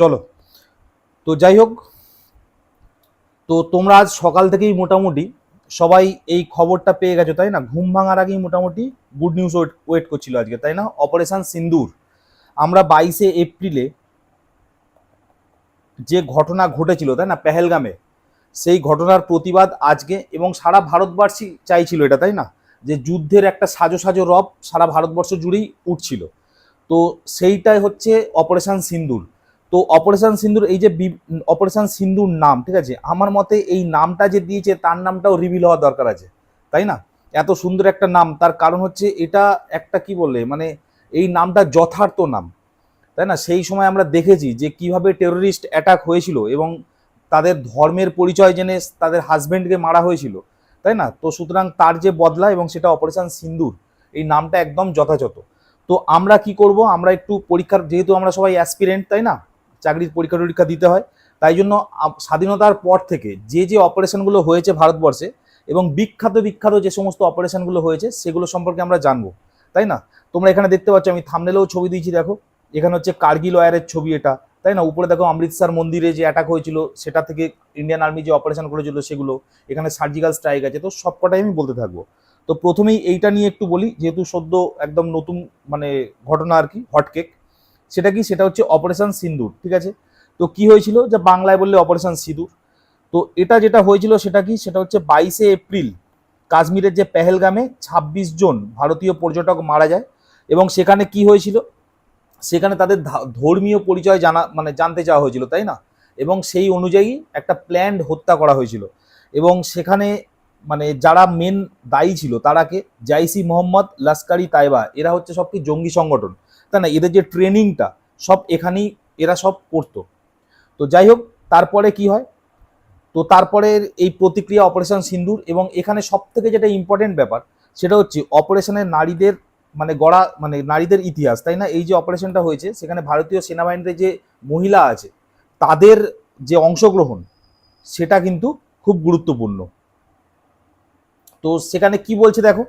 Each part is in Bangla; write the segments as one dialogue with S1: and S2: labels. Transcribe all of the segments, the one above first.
S1: চলো। তো যাই হোক, তো তোমরা আজ সকাল থেকেই মোটামুটি সবাই এই খবরটা পেয়ে গেছো, তাই না? ঘুম ভাঙার আগেই মোটামুটি গুড নিউজ ওয়েট ওয়েট করছিল আজকে, তাই না? অপারেশন সিন্দুর। আমরা বাইশে এপ্রিলে যে ঘটনা ঘটেছিল, তাই না, পেহেলগামে, সেই ঘটনার প্রতিবাদ আজকে এবং সারা ভারতবর্ষই চাইছিল এটা, তাই না? যে যুদ্ধের একটা সাজো সাজো রব সারা ভারতবর্ষ জুড়েই উঠছিল। তো সেইটাই হচ্ছে অপারেশন সিন্দুর। তো অপারেশন সিন্দুর, এই যে অপারেশন সিন্ধুর নাম, ঠিক আছে? আমার মতে এই নামটা যে দিয়েছে, তার নামটাও রিভিল হওয়া দরকার আছে, তাই না? এত সুন্দর একটা নাম, তার কারণ হচ্ছে এটা একটা কি বললে মানে এই নামটা যথার্থ নাম, তাই না? সেই সময় আমরা দেখেছি যে কীভাবে টেরোরিস্ট অ্যাটাক হয়েছিল এবং তাদের ধর্মের পরিচয় জেনে তাদের হাজবেন্ডকে মারা হয়েছিল, তাই না? তো সুতরাং তার যে বদলা এবং সেটা অপারেশন সিন্দুর, এই নামটা একদম যথাযথ। তো আমরা কি করব? আমরা একটু পরীক্ষার, যেহেতু আমরা সবাই অ্যাসপিরেন্ট তাই না? চাকরির পরীক্ষা টরীক্ষা দিতে হয়। তাই জন্য স্বাধীনতার পর থেকে যে যে অপারেশনগুলো হয়েছে ভারতবর্ষে এবং বিখ্যাত বিখ্যাত যে সমস্ত অপারেশনগুলো হয়েছে, সেগুলো সম্পর্কে আমরা জানব। তাই না? তোমরা এখানে দেখতে পাচ্ছ, আমি থামনেলেও ছবি দিয়েছি, দেখো। এখানে হচ্ছে কার্গিল ওয়ারের ছবি এটা। তাই না? উপরে দেখো অমৃতসর মন্দিরে যে অ্যাটাক হয়েছিল, সেটা থেকে ইন্ডিয়ান আর্মি যে অপারেশন করেছিল, সেগুলো। এখানে সার্জিক্যাল স্ট্রাইক আছে। তো সবকটাই আমি বলতে থাকব। তো প্রথমেই এইটা নিয়ে একটু বলি, যেহেতু সদ্য একদম নতুন মানে ঘটনা আর কি হটকেক সেটা কি? সেটা হচ্ছে অপারেশন সিন্দুর, ঠিক আছে? তো কি হয়েছিল? যে বাংলায় বললে অপারেশন সিঁদুর। তো এটা যেটা হয়েছিল সেটা কি? সেটা হচ্ছে বাইশে এপ্রিল, কাশ্মীরের যে পেহেলগামে ২৬ জন ভারতীয় পর্যটক মারা যায়। এবং সেখানে কি হয়েছিল? সেখানে তাদের ধর্মীয় পরিচয় জানা মানে জানতে চাওয়া হয়েছিল, তাই না? এবং সেই অনুযায়ী একটা প্ল্যান্ড হত্যা করা হয়েছিল। এবং সেখানে মানে যারা মেন দায়ী ছিল, তারাকে জাইসি মোহাম্মদ লস্করি তাইবা, এরা হচ্ছে সব কি জঙ্গি সংগঠন। তাই না, এদের যে ট্রেনিংটা, সব এখানেই এরা সব করতো। তো যাই হোক, তারপরে কি হয়? তো তারপরে এই প্রতিক্রিয়া অপারেশন সিন্দুর এবং এখানে সব থেকে যেটা ইম্পর্টেন্ট ব্যাপার, সেটা হচ্ছে অপারেশনের নারীদের মানে গড়া মানে নারীদের ইতিহাস, তাই না? এই যে অপারেশনটা হয়েছে, সেখানে ভারতীয় সেনাবাহিনীতে যে মহিলা আছে, তাদের যে অংশগ্রহণ, সেটা কিন্তু খুব গুরুত্বপূর্ণ। তো সেখানে কি বলছে দেখো?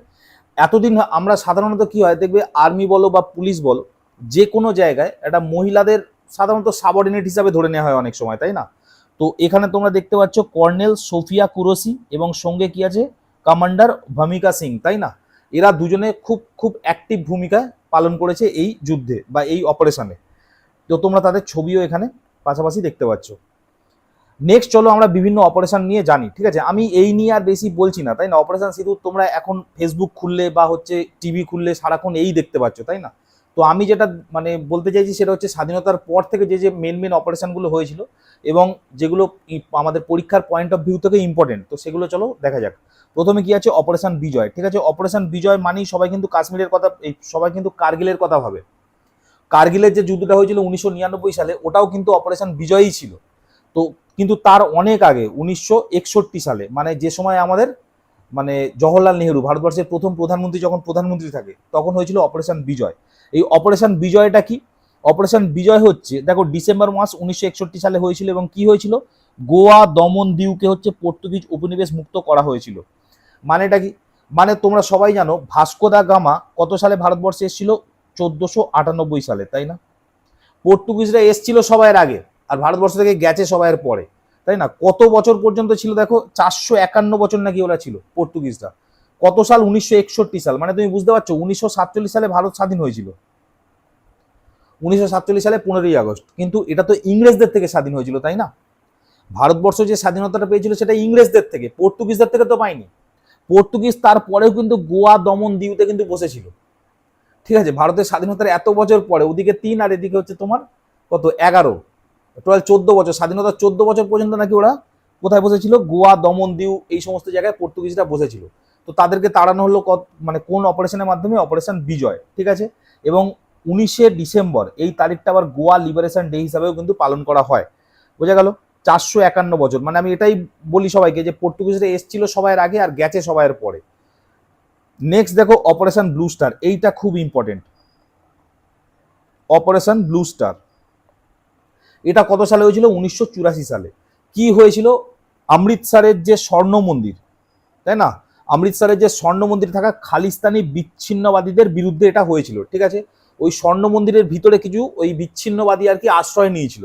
S1: এতদিন আমরা সাধারণত কি হয়, দেখবে আর্মি বলো বা পুলিশ বলো যে কোনো জায়গায় একটা মহিলাদের সাধারণত সাবঅর্ডিনেট হিসাবে ধরে নেওয়া হয় অনেক সময়, তাই না? তো এখানে তোমরা দেখতে পাচ্ছ কর্নেল সোফিয়া কুরোসি এবং সঙ্গে কি আছে? কমান্ডার ভূমিকা সিং, তাই না? এরা দুজনে খুব খুব অ্যাক্টিভ ভূমিকা পালন করেছে এই যুদ্ধে বা এই অপারেশনে তো তোমরা তাদের ছবিও এখানে পাশাপাশি দেখতে পাচ্ছ। নেক্সট চলো আমরা বিভিন্ন অপারেশন নিয়ে জানি, ঠিক আছে? আমি এই নিয়ে আর বেশি বলছি না, তাই না? অপারেশন সিঁদুর তোমরা এখন ফেসবুক খুললে বা হচ্ছে টিভি খুললে সারাক্ষণ এই দেখতে পাচ্ছ, তাই না? তো আমি যেটা মানে বলতে চাইছি সেটা হচ্ছে স্বাধীনতার পর থেকে যে যে মেন মেন অপারেশনগুলো হয়েছিল এবং যেগুলো আমাদের পরীক্ষার পয়েন্ট অফ ভিউ থেকে ইম্পর্টেন্ট তো সেগুলো চলো দেখা যাক। প্রথমে কি আছে অপারেশন বিজয়, ঠিক আছে? অপারেশন বিজয় মানেই সবাই কিন্তু কাশ্মীরের কথা, এই সবাই কিন্তু কার্গিলের কথা ভাবে। কার্গিলের যে যুদ্ধটা হয়েছিল উনিশশো নিরানব্বই সালে, ওটাও কিন্তু অপারেশন বিজয়ই ছিল। তো কিন্তু তার অনেক আগে, উনিশশো একষট্টি সালে মানে যে সময় আমাদের মানে জওহরলাল নেহেরু, ভারতবর্ষের প্রথম প্রধানমন্ত্রী যখন প্রধানমন্ত্রী থাকে, তখন হয়েছিল অপারেশন বিজয়। এই অপারেশন বিজয়টা কি? অপারেশন বিজয় হচ্ছে, দেখো ডিসেম্বর মাস উনিশশো একষট্টি সালে হয়েছিল এবং কি হয়েছিল? গোয়া দমন দিউকে হচ্ছে পর্তুগিজ উপনিবেশ মুক্ত করা হয়েছিল। মানেটা কি? মানে তোমরা সবাই জানো ভাস্কো দা গামা কত সালে ভারতবর্ষে এসেছিল? চোদ্দোশো আটানব্বই সালে, তাই না? পর্তুগিজরা এসছিল সবাইয়ের আগে, আর ভারতবর্ষ থেকে গেছে সবাইয়ের পরে। তাই না? কত বছর পর্যন্ত ছিল দেখো? চারশো একান্ন বছর নাকি ওরা ছিল, পর্তুগিজরা। কত সাল? উনিশশো একষট্টি সাল। মানে তুমি বুঝতে পারছ, উনিশশো সাতচল্লিশ সালে ভারত স্বাধীন হয়েছিল। উনিশশো সাতচল্লিশ সালে পনেরোই আগস্ট। কিন্তু এটা তো ইংরেজদের থেকে স্বাধীন হয়েছিল, তাই না? ভারতবর্ষ যে স্বাধীনতাটা পেয়েছিল সেটা ইংরেজদের থেকে, পর্তুগিজদের থেকে তো পায়নি। পর্তুগিজ তারপরেও কিন্তু গোয়া, দমন, দিউতে কিন্তু বসেছিল। ঠিক আছে? ভারতের স্বাধীনতার এত বছর পরে, ওদিকে তিন আর এদিকে হচ্ছে তোমার কত? এগারো। টোটাল চোদ্দ বছর স্বাধীনতার চোদ্দ বছর পর্যন্ত নাকি ওরা কোথায় বসেছিল? গোয়া, দমন, দিউ, এই সমস্ত জায়গায় পর্তুগিজরা বসেছিল। তো তাদেরকে তাড়ানো হলো কত মানে কোন অপারেশনের মাধ্যমে? অপারেশন বিজয়, ঠিক আছে? এবং উনিশে ডিসেম্বর, এই তারিখটা আবার গোয়া লিবারেশন ডে হিসাবেও কিন্তু পালন করা হয়। বোঝা গেল? চারশো একান্ন বছর। মানে আমি এটাই বলি সবাইকে যে পর্তুগিজরা এসছিল সবাইয়ের আগে আর গেছে সবাইয়ের পরে। নেক্সট দেখো অপারেশন ব্লু স্টার এইটা খুব ইম্পর্টেন্ট অপারেশন ব্লু স্টার এটা কত সালে হয়েছিল? উনিশশো চুরাশি সালে। কি হয়েছিল? অমৃতসরের যে স্বর্ণ মন্দির, তাই না? অমৃতসরের যে স্বর্ণ মন্দির থাকা খালিস্তানি বিচ্ছিন্নবাদীদের বিরুদ্ধে এটা হয়েছিল, ঠিক আছে? ওই স্বর্ণ মন্দিরের ভিতরে কিছু ওই বিচ্ছিন্নবাদী আর কি আশ্রয় নিয়েছিল।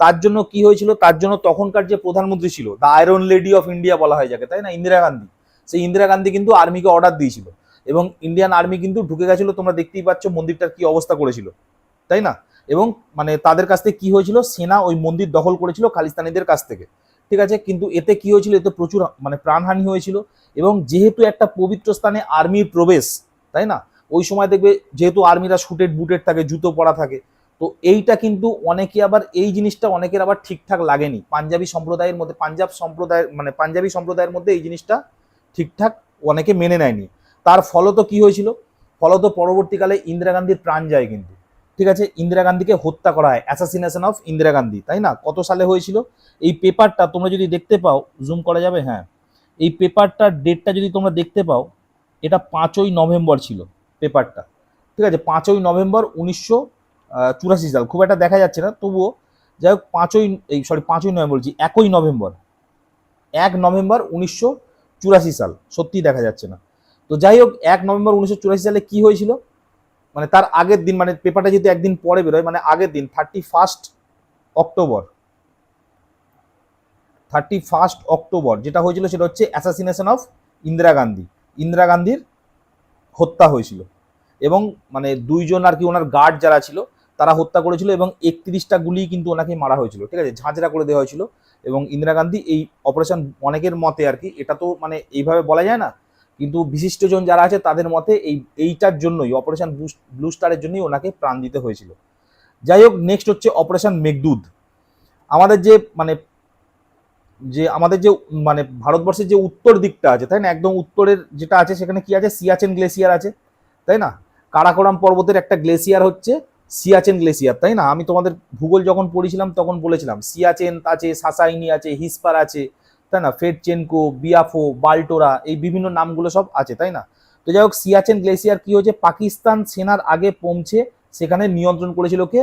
S1: তার জন্য কি হয়েছিল? তার জন্য তখনকার যে প্রধানমন্ত্রী ছিল the iron lady of India বলা হয় যাকে, তাই না? ইন্দিরা গান্ধী। সেই ইন্দিরা গান্ধী কিন্তু আর্মিকে অর্ডার দিয়েছিল এবং ইন্ডিয়ান আর্মি কিন্তু ঢুকে গেছিল, তোমরা দেখতেই পাচ্ছ মন্দিরটার কি অবস্থা করেছিল, তাই না? এবং মানে তাদের কাছ থেকে কি হয়েছিল? সেনা ওই মন্দির দখল করেছিল খালিস্তানিদের কাছ থেকে। ঠিক আছে? কিন্তু এতে কি হয়েছিল? এতে প্রচুর মানে প্রাণহানি হয়েছিল এবং যেহেতু একটা পবিত্র স্থানে আর্মির প্রবেশ, তাই না? ওই সময় দেখবে যেহেতু আর্মিরা শুটেড বুটেড থাকে, জুতো পরা থাকে, তো এইটা কিন্তু অনেকে আবার, এই জিনিসটা অনেকের আবার ঠিকঠাক লাগেনি। পাঞ্জাবি সম্প্রদায়ের মধ্যে, পাঞ্জাব সম্প্রদায়ের মানে পাঞ্জাবি সম্প্রদায়ের মধ্যে এই জিনিসটা ঠিকঠাক অনেকে মেনে নেয়নি। তার ফলত কি হয়েছিল? ফলত পরবর্তীকালে ইন্দিরা গান্ধীর প্রাণ যায় কিন্তু। ঠিক আছে, ইন্দিরা গান্ধীকে হত্যা করা হয় অ্যাসাসিনেশন অফ ইন্দিরা গান্ধী, তাই না? কত সালে হয়েছিল? এই পেপারটা তোমরা যদি দেখতে পাও জুম করা যাবে? হ্যাঁ। এই পেপারটার ডেটটা যদি তোমরা দেখতে পাও, এটা পাঁচই নভেম্বর ছিল পেপারটা ঠিক আছে, পাঁচই নভেম্বর উনিশশো চুরাশি সাল। খুব একটা দেখা যাচ্ছে না, তবুও যাই হোক, পাঁচই, এই সরি পাঁচই নভেম্বর বলছি, একই নভেম্বর। এক নভেম্বর উনিশশো চুরাশি সাল। সত্যিই দেখা যাচ্ছে না। তো যাই হোক, এক নভেম্বর উনিশশো চুরাশি সালে কি হয়েছিল? মানে তার আগের দিন মানে পেপারটা যদি একদিন পরে বেরোয় মানে আগের দিন thirty first October thirty first October যেটা হয়েছিল সেটা হচ্ছে অ্যাসাসিনেশন অফ ইন্দিরা গান্ধী। ইন্দিরা গান্ধীর হত্যা হয়েছিল। এবং মানে দুইজন আর কি ওনার গার্ড যারা ছিল, তারা হত্যা করেছিল এবং একত্রিশটা গুলি কিন্তু ওনাকে মারা হয়েছিল। ঠিক আছে? ঝাঁঝরা করে দেওয়া হয়েছিল। এবং ইন্দিরা গান্ধী এই অপারেশন অনেকের মতে আর কি, এটা তো মানে এইভাবে বলা যায় না কিন্তু বিশিষ্টজন যারা আছে তাদের মতে এই, এইটার জন্যই অপারেশন ব্লু স্টারের জন্যই ওনাকে প্রাণ দিতে হয়েছিল। যাই হোক নেক্সট হচ্ছে অপারেশন মেঘদুত আমাদের যে মানে যে, আমাদের যে মানে ভারতবর্ষের যে উত্তর দিকটা আছে, তাই না? একদম উত্তরের যেটা আছে, সেখানে কি আছে? সিয়াচেন গ্লেসিয়ার আছে, তাই না? কারাকোরাম পর্বতের একটা গ্লেসিয়ার হচ্ছে সিয়াচেন গ্লেসিয়ার তাই না? আমি তোমাদের ভূগোল যখন পড়েছিলাম, তখন বলেছিলাম সিয়াচেন আছে সাসাইনি আছে হিসপার আছে তাই না? ফেডচেনকো বিয়াফো, বাল্টোরা এই বিভিন্ন নামগুলো সব আছে, তাই না? তো যাই হোক, সিয়াচেন গ্লেসিয়ার কি হয়েছে? পাকিস্তান সেনার আগে পৌঁছে সেখানে নিয়ন্ত্রণ করেছিল কে?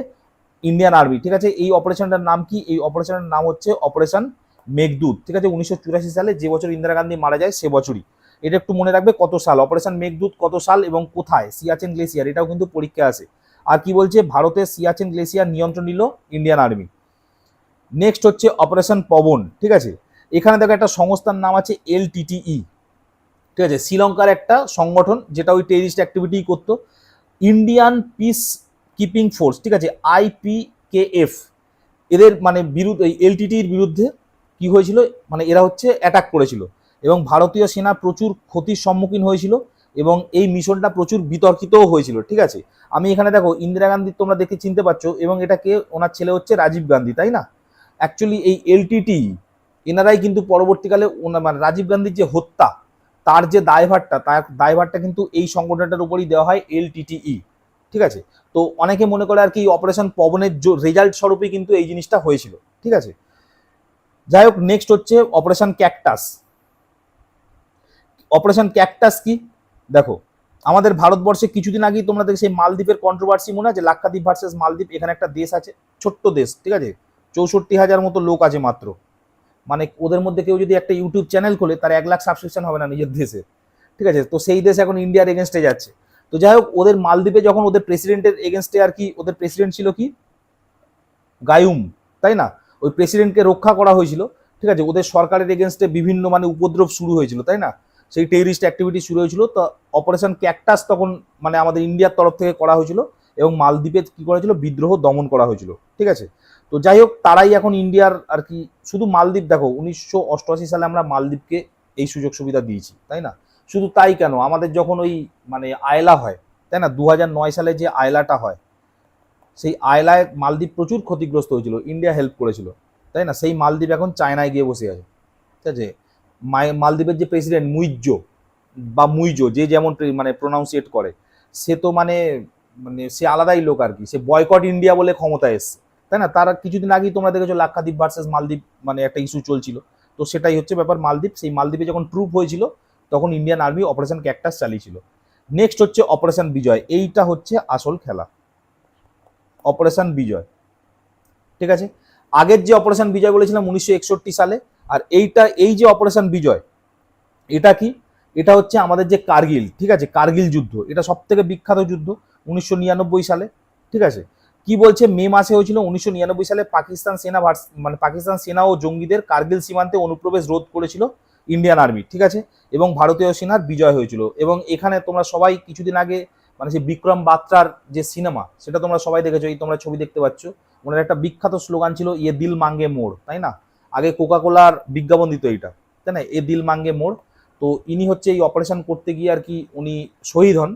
S1: ইন্ডিয়ান আর্মি, ঠিক আছে? এই অপারেশনটার নাম কি? এই অপারেশনের নাম হচ্ছে অপারেশন মেঘদূত, ঠিক আছে? উনিশশো চুরাশি সালে যে বছর ইন্দিরা গান্ধী মারা যায় সে বছরই। এটা একটু মনে রাখবে কত সাল? অপারেশন মেঘদূত কত সাল এবং কোথায়? সিয়াচেন গ্লেসিয়ার এটাও কিন্তু পরীক্ষা আছে। আর কি বলছে? ভারতের সিয়াচেন গ্লেসিয়ার নিয়ন্ত্রণ নিল ইন্ডিয়ান আর্মি। নেক্সট হচ্ছে অপারেশন পবন, ঠিক আছে? এখানে দেখো একটা সংস্থার নাম আছে এলটিটিই ঠিক আছে, শ্রীলঙ্কার একটা সংগঠন যেটা ওই টেরিস্ট অ্যাক্টিভিটি করতো। ইন্ডিয়ান পিস কিপিং ফোর্স ঠিক আছে আইপিকেএফ এদের মানে বিরুদ্ধে এলটিটির বিরুদ্ধে কি হয়েছিল? মানে এরা হচ্ছে অ্যাটাক করেছিল। এবং ভারতীয় সেনা প্রচুর ক্ষতির সম্মুখীন হয়েছিল এবং এই মিশনটা প্রচুর বিতর্কিতও হয়েছিল, ঠিক আছে? আমি এখানে দেখো, ইন্দিরা গান্ধী তোমরা দেখে চিনতে পারছ এবং এটাকে ওনার ছেলে হচ্ছে রাজীব গান্ধী, তাই না? অ্যাকচুয়ালি এই এলটিটি এনারাই কিন্তু পরবর্তীকালে মানে রাজীব গান্ধীর যে হত্যা, তার যে দায়ভারটা, তার দায়ভারটা কিন্তু এই সংগঠনটার উপরই দেওয়া হয় এলটিটিই ঠিক আছে? তো অনেকে মনে করে আর কি অপারেশন পবনের রেজাল্ট স্বরূপই কিন্তু এই জিনিসটা হয়েছিল, ঠিক আছে? যাই হোক, নেক্সট হচ্ছে অপারেশন ক্যাকটাস। অপারেশন ক্যাকটাস কি? দেখো, আমাদের ভারতবর্ষে কিছুদিন আগেই তোমরা দেখে সেই মালদ্বীপের কন্ট্রোভার্সি মনে আছে? লাক্ষাদ্বীপ ভার্সেস মালদ্বীপ, এখানে একটা দেশ আছে, ছোট্ট দেশ, ঠিক আছে? চৌষট্টি হাজার মতো লোক আছে মাত্র। মানে ওদের মধ্যে কেউ যদি একটা ইউটিউব চ্যানেল খোলে, তার এক লাখ সাবস্ক্রিপশন হবে না নিজের দেশে। ঠিক আছে? তো সেই দেশ এখন ইন্ডিয়ার এগেনস্টে যাচ্ছে। তো যাই হোক, ওদের মালদ্বীপে যখন ওদের প্রেসিডেন্টের এগেনস্টে আর কি, ওদের প্রেসিডেন্ট ছিল কি? গায়ুম, তাই না? ওই প্রেসিডেন্টকে রক্ষা করা হয়েছিল। ঠিক আছে? ওদের সরকারের এগেনস্টে বিভিন্ন মানে উপদ্রব শুরু হয়েছিল, তাই না? সেই টেরিস্ট অ্যাক্টিভিটি শুরু হয়েছিল। তো অপারেশন ক্যাকটাস তখন মানে আমাদের ইন্ডিয়ার তরফ থেকে করা হয়েছিল এবং মালদ্বীপে কি করা হয়েছিল? বিদ্রোহ দমন করা হয়েছিল। ঠিক আছে? তো যাই হোক, তারাই এখন ইন্ডিয়ার আর কি, শুধু মালদ্বীপ দেখো, উনিশশো অষ্টআশি সালে আমরা মালদ্বীপকে এই সুযোগ সুবিধা দিয়েছি, তাই না? শুধু তাই কেন? আমাদের যখন ওই মানে আয়লা হয়, তাই না? দু নয় সালে যে আয়লাটা হয়, সেই আয়লায় মালদ্বীপ প্রচুর ক্ষতিগ্রস্ত হয়েছিল, ইন্ডিয়া হেল্প করেছিল, তাই না? সেই মালদ্বীপ এখন চায়নায় গিয়ে বসে আছে, ঠিক আছে? মালদ্বীপের যে প্রেসিডেন্ট মুইজো বা মুইজো যে যেমন মানে প্রোনাউন্সিয়েট করে, সে তো মানে মানে সে আলাদাই লোক আর কি, সে বয়কট ইন্ডিয়া বলে ক্ষমতা এসছে। তাই না? তার কিছুদিন আগেই তোমরা দেখেছ লাক্ষাদ্বীপ ভার্সেস মালদ্বীপ মানে একটা ইস্যু চলছিল। তো সেটাই হচ্ছে ব্যাপার মালদ্বীপ। সেই মালদ্বীপে যখন ট্রুপ হয়েছিল, তখন ইন্ডিয়ান আর্মি অপারেশন ক্যাকটাস চালিয়েছিল। নেক্সট হচ্ছে অপারেশন বিজয় এইটা হচ্ছে আসল খেলা। অপারেশন বিজয় ঠিক আছে? আগের যে অপারেশন বিজয় বলেছিলাম উনিশশো একষট্টি সালে, আর এইটা, এই যে অপারেশন বিজয় এটা কি? এটা হচ্ছে আমাদের যে কার্গিল। ঠিক আছে? কার্গিল যুদ্ধ। এটা সব থেকে বিখ্যাত যুদ্ধ উনিশশো নিরানব্বই সালে। ঠিক আছে? কি বলছে, মে মাসে হয়েছিল উনিশশো নিরানব্বই সালে পাকিস্তান সেনা মানে পাকিস্তান সেনা ও জঙ্গিদের কার্গিল সীমান্তে অনুপ্রবেশ রোধ করেছিল ইন্ডিয়ান আর্মি, ঠিক আছে? এবং ভারতীয় সেনার বিজয় হয়েছিল। এবং এখানে তোমরা সবাই কিছুদিন আগে মানে যে বিক্রম বাত্রার যে সিনেমা, সেটা তোমরা সবাই দেখেছ, এই তোমরা ছবি দেখতে পাচ্ছ। ওনার একটা বিখ্যাত স্লোগান ছিল ইয়ে দিল মাঙ্গে মোড় তাই না? আগে কোকা কোলার বিজ্ঞাপন দিত এইটা, তাই না? এ দিল মাঙ্গে মোড় তো ইনি হচ্ছে এই অপারেশন করতে গিয়ে আর কি উনি শহীদ হন।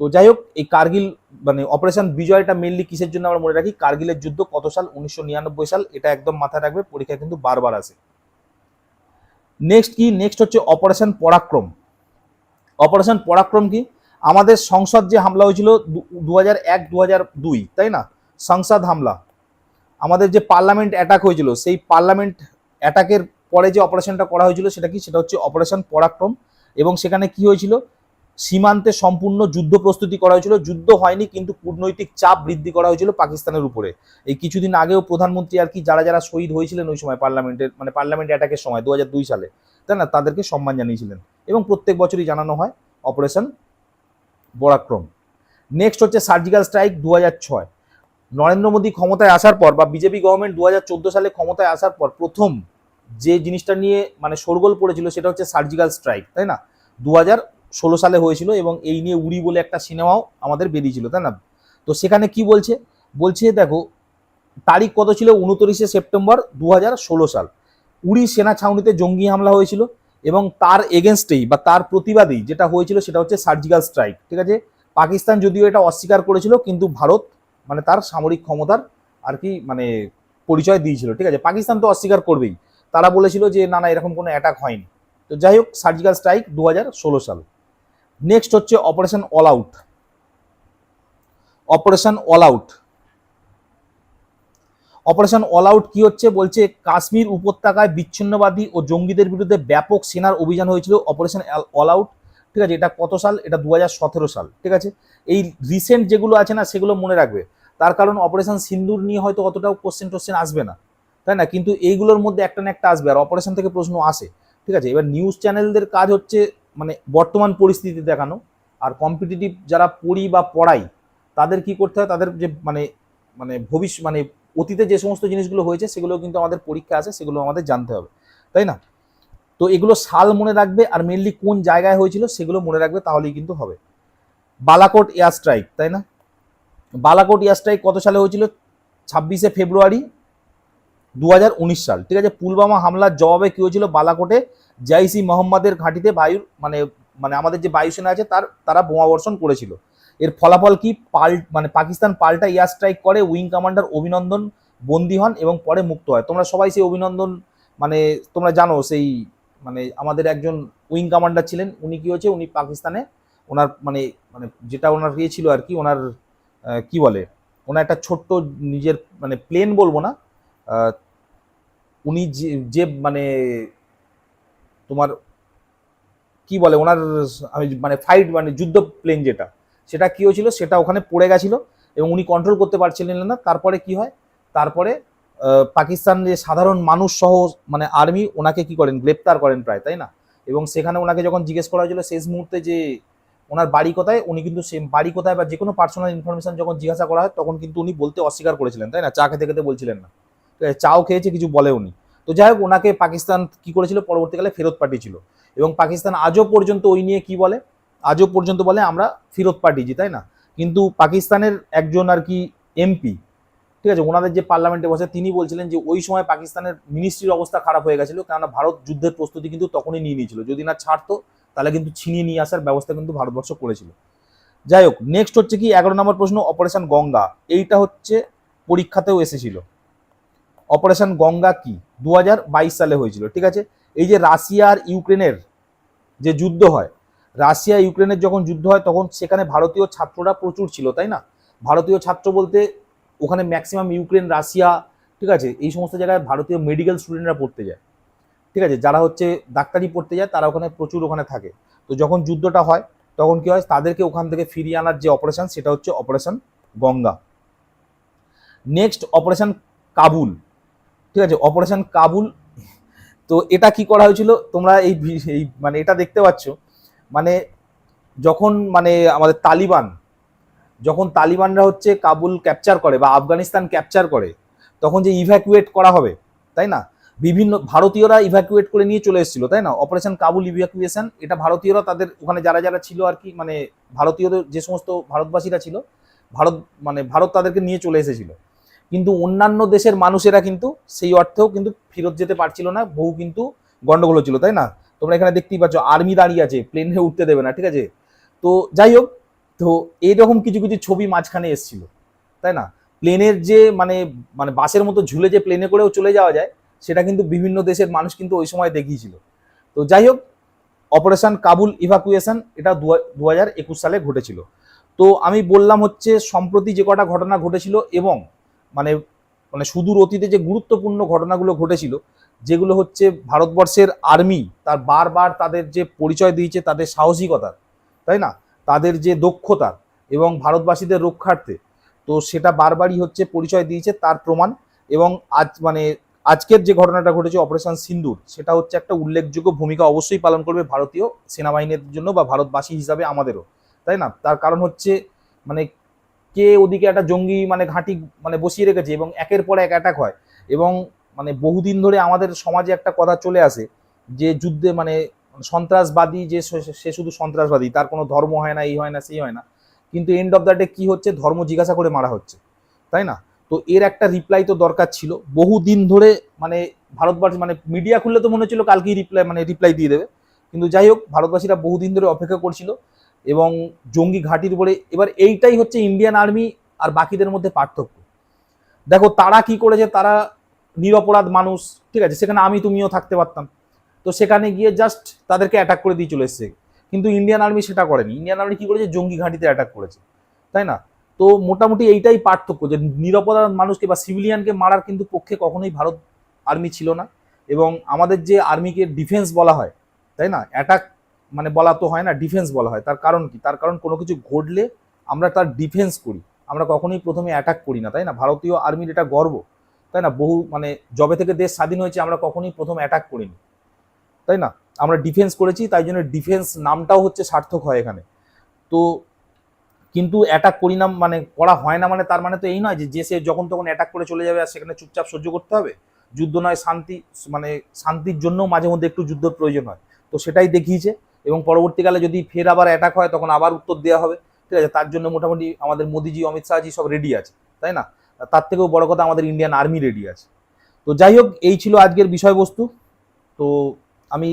S1: তো যাই হোক, এই কার্গিল মানে অপারেশন বিজয়টা মেনলি কিসের জন্য আমরা মনে রাখি? কার্গিলের যুদ্ধ কত সাল? উনিশশো নিরানব্বই সাল। এটা একদম মাথায় রাখবে, পরীক্ষা কিন্তু বারবার আসে নেক্সট কি? নেক্সট হচ্ছে অপারেশন পরাক্রম। অপারেশন পরাক্রম কি? আমাদের সংসদ যে হামলা হয়েছিল দু এক দুই, তাই না? সংসদ হামলা। আমাদের যে পার্লামেন্ট অ্যাটাক হয়েছিল, সেই পার্লামেন্ট অ্যাটাকের পরে যে অপারেশনটা করা হয়েছিল, সেটা কি? সেটা হচ্ছে অপারেশন পরাক্রম। এবং সেখানে কি হয়েছিল? সীমান্তে সম্পূর্ণ যুদ্ধ প্রস্তুতি করা হয়েছিল। যুদ্ধ হয়নি, কিন্তু কূটনৈতিক চাপ বৃদ্ধি করা হয়েছিল পাকিস্তানের উপরে। এই কিছুদিন আগেও প্রধানমন্ত্রী আর কি যারা যারা শহীদ হয়েছিলেন ওই সময় পার্লামেন্টের মানে পার্লামেন্ট অ্যাটাকের সময় দু সালে, তাই না? তাদেরকে সম্মান জানিয়েছিলেন। এবং প্রত্যেক বছরই জানানো হয় অপারেশন পরাক্রম। নেক্সট হচ্ছে সার্জিক্যাল স্ট্রাইক দু ছয়। নরেন্দ্র মোদী ক্ষমতায় আসার পর বা বিজেপি গভর্নমেন্ট দু হাজার চোদ্দ সালে ক্ষমতায় আসার পর প্রথম যে জিনিসটা নিয়ে মানে শোরগোল পড়েছিল সেটা হচ্ছে সার্জিক্যাল স্ট্রাইক, তাই না? দু হাজার ষোলো সালে হয়েছিল এবং এই নিয়ে উড়ি বলে একটা সিনেমাও আমাদের বেরিয়েছিল, তাই না? তো সেখানে কি বলছে? বলছে, দেখো, তারিখ কত ছিল? উনত্রিশে সেপ্টেম্বর দু হাজার ষোলো সাল। উড়ি সেনা ছাউনিতে জঙ্গি হামলা হয়েছিল এবং তার এগেনস্টেই বা তার প্রতিবাদেই যেটা হয়েছিল সেটা হচ্ছে সার্জিক্যাল স্ট্রাইক, ঠিক আছে? পাকিস্তান যদিও এটা অস্বীকার করেছিল, কিন্তু ভারত মানে তার সামরিক ক্ষমতার আর কি মানে পরিচয় দিয়েছিল, ঠিক আছে? পাকিস্তান তো অস্বীকার করবেই। তারা বলেছিল যে, না না, এরকম কোনো অ্যাটাক হয়নি। তো যাই হোক, সার্জিক্যাল স্ট্রাইক দু হাজার ষোলো সাল। নেক্সট হচ্ছে operation all out operation all out operation all out কি হচ্ছে? বলছে কাশ্মীর উপত্যকায় বিচ্ছিন্নবাদী ও জঙ্গিদের বিরুদ্ধে ব্যাপক সেনার অভিযান হয়েছিল অপারেশন অল আউট ঠিক আছে? এটা কত সাল? এটা দু হাজার সতেরো সাল। ঠিক আছে? এই রিসেন্ট যেগুলো আছে না, সেগুলো মনে রাখবে। তার কারণ অপারেশন সিন্দুর নিয়ে হয়তো অতটাও কোশ্চেন টোশ্চেন আসবে না। তাই না? কিন্তু এইগুলোর মধ্যে একটা না একটা আসবে। আর অপারেশন থেকে প্রশ্ন আসে। ঠিক আছে? এবার নিউজ চ্যানেলদের কাজ হচ্ছে মানে বর্তমান পরিস্থিতি দেখানো আর কম্পিটিটিভ যারা পড়ি বা পড়াই, তাদের কি করতে হয়? তাদের যে মানে মানে ভবিষ্য মানে অতীতে যে সমস্ত জিনিসগুলো হয়েছে সেগুলো কিন্তু আমাদের পরীক্ষা আছে, সেগুলো আমাদের জানতে হবে। তাই না? তো এগুলো সাল মনে রাখবে আর মেনলি কোন জায়গায় হয়েছিল, সেগুলো মনে রাখবে, তাহলেই কিন্তু হবে। বালাকোট এয়ার স্ট্রাইক তাই না? বালাকোট এয়ার স্ট্রাইক কত সালে হয়েছিল? ছাব্বিশে ফেব্রুয়ারি দু হাজার উনিশ সাল। ঠিক আছে? পুলবামা হামলার জবাবে কি হয়েছিল? বালাকোটে জাইসি মোহাম্মদের ঘাঁটিতে বায়ুর মানে মানে আমাদের যে বায়ুসেনা আছে, তার, তারা বোমা বর্ষণ করেছিল। এর ফলাফল কি? পাল মানে পাকিস্তান পাল্টা এয়ার স্ট্রাইক করে, উইং কমান্ডার অভিনন্দন বন্দী হন এবং পরে মুক্ত হয়। তোমরা সবাই সেই অভিনন্দন মানে তোমরা জানো সেই মানে আমাদের একজন উইং কমান্ডার ছিলেন। উনি কি হয়েছে? উনি পাকিস্তানে ওনার মানে মানে যেটা ওনার ইয়ে ছিল আর কি, ওনার কি বলে? ওনার একটা ছোট্ট নিজের মানে প্লেন বলব না উনি যে মানে কি বলে ওনার, আমি মানে ফাইট মানে যুদ্ধ প্লেন যেটা, সেটা কি হয়েছিল, সেটা ওখানে পড়ে গেছিল এবং উনি কন্ট্রোল করতে পারছিলেন না। তারপরে কি হয়? তারপরে পাকিস্তান যে সাধারণ মানুষ সহ মানে আর্মি ওনাকে কি করেন? গ্রেপ্তার করেন প্রায়, তাই না? এবং সেখানে ওনাকে যখন জিজ্ঞেস করা হয়েছিল শেষ মুহূর্তে যে ওনার বাড়ি কোথায়, উনি কিন্তু সে বাড়ি কোথায় বা যে কোনো পার্সোনাল ইনফরমেশন যখন জিজ্ঞাসা করা হয়, তখন কিন্তু উনি বলতে অস্বীকার করেছিলেন, তাই না? চা খেতে খেতে বলছিলেন না। চাও খেয়েছে, কিছু বলে উনি। তো যাই হোক, ওনাকে পাকিস্তান কি করেছিল? পরবর্তীকালে ফেরত পাঠিয়েছিল। এবং পাকিস্তান আজও পর্যন্ত ওই নিয়ে কি বলে? আজও পর্যন্ত বলে আমরা ফেরত পাঠিয়েছি, তাই না? কিন্তু পাকিস্তানের একজন আর কি এমপি, ঠিক আছে, ওনাদের যে পার্লামেন্টে বসে, তিনি বলছিলেন যে ওই সময় পাকিস্তানের মিনিস্ট্রির অবস্থা খারাপ হয়ে গেছিল, কেননা ভারত যুদ্ধের প্রস্তুতি কিন্তু তখনই নিয়ে নিয়েছিল। যদি না ছাড়তো, তাহলে কিন্তু ছিনিয়ে নিয়ে আসার ব্যবস্থা কিন্তু ভারতবর্ষ করেছিল। যাই হোক নেক্সট হচ্ছে কি, এগারো নম্বর প্রশ্ন অপারেশন গঙ্গা। এইটা হচ্ছে পরীক্ষাতেও এসেছিল। অপারেশন গঙ্গা কি? দু হাজার বাইশ সালে হয়েছিল, ঠিক আছে? এই যে রাশিয়া আর ইউক্রেনের যে যুদ্ধ হয়, রাশিয়া ইউক্রেনের যখন যুদ্ধ হয়, তখন সেখানে ভারতীয় ছাত্ররা প্রচুর ছিল, তাই না? ভারতীয় ছাত্র বলতে ওখানে ম্যাক্সিমাম ইউক্রেন, রাশিয়া, ঠিক আছে? এই সমস্ত জায়গায় ভারতীয় মেডিকেল স্টুডেন্টরা পড়তে যায়, ঠিক আছে? যারা হচ্ছে ডাক্তারি পড়তে যায়, তারা ওখানে প্রচুর ওখানে থাকে। তো যখন যুদ্ধটা হয়, তখন কি হয়? তাদেরকে ওখান থেকে ফিরিয়ে আনার যে অপারেশন সেটা হচ্ছে operation Ganga. Next operation Kabul. ঠিক আছে অপারেশন কাবুল তো এটা কি করা হয়েছিল? তোমরা এই এই মানে এটা দেখতে পাচ্ছ মানে যখন মানে আমাদের তালিবান, যখন তালিবানরা হচ্ছে কাবুল ক্যাপচার করে বা আফগানিস্তান ক্যাপচার করে, তখন যে ইভ্যাকুয়েট করা হবে, তাই না? বিভিন্ন ভারতীয়রা ইভ্যাকুয়েট করে নিয়ে চলে এসেছিল, তাই না? অপারেশন কাবুল ইভ্যাকুয়েশন এটা ভারতীয়রা তাদের, ওখানে যারা যারা ছিল আর কি মানে ভারতীয়দের যে সমস্ত ভারতবাসীরা ছিল, ভারত মানে ভারত তাদেরকে নিয়ে চলে এসেছিল। কিন্তু অন্যান্য দেশের মানুষেরা কিন্তু সেই অর্থেও কিন্তু ফেরত যেতে পারছিল না বহু কিন্তু গন্ডগোল ছিল তাই না? তোমরা এখানে দেখতেই পাচ্ছ আর্মি দাঁড়িয়ে আছে প্লেনে উঠতে দেবে না, ঠিক আছে? তো যাই হোক, তো এইরকম কিছু কিছু ছবি মাঝখানে এসেছিল, তাই না? প্লেনের যে মানে মানে বাসের মতো ঝুলে যে প্লেনে করেও চলে যাওয়া যায়, সেটা কিন্তু বিভিন্ন দেশের মানুষ কিন্তু ওই সময় দেখিয়েছিল। তো যাই হোক অপারেশন কাবুল ইভাকুয়েশন এটা দু হাজার একুশ সালে ঘটেছিল। তো আমি বললাম হচ্ছে, সম্প্রতি যে কটা ঘটনা ঘটেছিল এবং মানে মানে সুদূর অতীতে যে গুরুত্বপূর্ণ ঘটনাগুলো ঘটেছিল, যেগুলো হচ্ছে ভারতবর্ষের আর্মি তার বারবার তাদের যে পরিচয় দিয়েছে, তাদের সাহসিকতার তাই না? তাদের যে দক্ষতার এবং ভারতবাসীদের রক্ষার্থে। তো সেটা বারবারই হচ্ছে পরিচয় দিয়েছে, তার প্রমাণ এবং আজ মানে আজকের যে ঘটনাটা ঘটেছে, অপারেশন সিন্দুর, সেটা হচ্ছে একটা উল্লেখযোগ্য ভূমিকা অবশ্যই পালন করবে ভারতীয় সেনাবাহিনীর জন্য বা ভারতবাসী হিসাবে আমাদেরও, তাই না? তার কারণ হচ্ছে মানে কে ওদিকে একটা জঙ্গি মানে ঘাঁটি মানে বসিয়ে রেখেছে এবং একের পর এক অ্যাটাক হয়। এবং মানে বহুদিন ধরে আমাদের সমাজে একটা কথা চলে আসে যে যুদ্ধে মানে সন্ত্রাসবাদী যে সে- শুধু সন্ত্রাসবাদী, তার কোনো ধর্ম হয় না, এই হয় না, সেই হয় না। কিন্তু এন্ড অফ দ্য ডে কী হচ্ছে? ধর্ম জিজ্ঞাসা করে মারা হচ্ছে। তাই না? তো এর একটা রিপ্লাই তো দরকার ছিল। বহু দিন ধরে মানে ভারতবর্ষ মানে মিডিয়া খুললে তো মনে হচ্ছিল কালকেই রিপ্লাই মানে রিপ্লাই দিয়ে দেবে। কিন্তু যাই হোক, ভারতবাসীরা বহুদিন ধরে অপেক্ষা করছিল। এবং জঙ্গি ঘাঁটির উপরে, এবার এইটাই হচ্ছে ইন্ডিয়ান আর্মি আর বাকিদের মধ্যে পার্থক্য। দেখো, তারা কি করেছে? তারা নিরপরাধ মানুষ, ঠিক আছে? সেখানে আমি তুমিও থাকতে পারতাম। তো সেখানে গিয়ে জাস্ট তাদেরকে অ্যাটাক করে দিয়ে চলে এসছে। কিন্তু ইন্ডিয়ান আর্মি সেটা করেনি। ইন্ডিয়ান আর্মি কি করেছে? জঙ্গি ঘাঁটিতে অ্যাটাক করেছে। তাই না? তো মোটামুটি এইটাই পার্থক্য যে নিরপরাধ মানুষকে বা সিভিলিয়ানকে মারার কিন্তু পক্ষে কখনোই ভারত আর্মি ছিল না। এবং আমাদের যে আর্মিকে ডিফেন্স বলা হয়, তাই না? অ্যাটাক মানে বলা তো হয় না ডিফেন্স বলা হয়। তার কারণ কি? তার কারণ কোনো কিছু ঘটলে আমরা তার ডিফেন্স করি। আমরা কখনোই প্রথমে অ্যাটাক করি না, তাই না? ভারতীয় আর্মির এটা গর্ব, তাই না? বহু মানে জবে থেকে দেশ স্বাধীন হয়েছে, আমরা কখনোই প্রথম অ্যাটাক করিনি, তাই না? আমরা ডিফেন্স করেছি, তাই জন্য ডিফেন্স নামটাও হচ্ছে সার্থক হয় এখানে। তো কিন্তু অ্যাটাক করি না মানে করা হয় না মানে তার মানে তো এই নয় যে যে সে যখন তখন অ্যাটাক করে চলে যাবে আর সেখানে চুপচাপ সহ্য করতে হবে। যুদ্ধ নয়, শান্তি মানে শান্তির জন্য মাঝে মধ্যে একটু যুদ্ধের প্রয়োজন হয়। তো সেটাই দেখিয়েছে। এবং পরবর্তীকালে যদি ফের আবার অ্যাটাক হয়, তখন আবার উত্তর দেওয়া হবে। ঠিক আছে? তার জন্য মোটামুটি আমাদের মোদিজি, অমিত শাহজি সব রেডি আছে, তাই না? তার থেকেও বড় কথা আমাদের ইন্ডিয়ান আর্মি রেডি আছে। তো যাই হোক, এই ছিল আজকের বিষয়বস্তু। তো আমি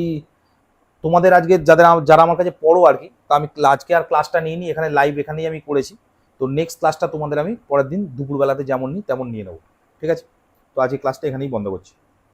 S1: তোমাদের আজকে যাদের যারা আমার কাছে পড়ো আর কি, তো আমি আজকে আর ক্লাসটা নিয়ে নিই এখানে লাইভ এখানেই আমি করেছি। তো নেক্সট ক্লাসটা তোমাদের আমি পরের দিন দুপুরবেলাতে যেমন নিই, তেমন নিয়ে নেব। ঠিক আছে? তো আজকে ক্লাসটা এখানেই বন্ধ করছি।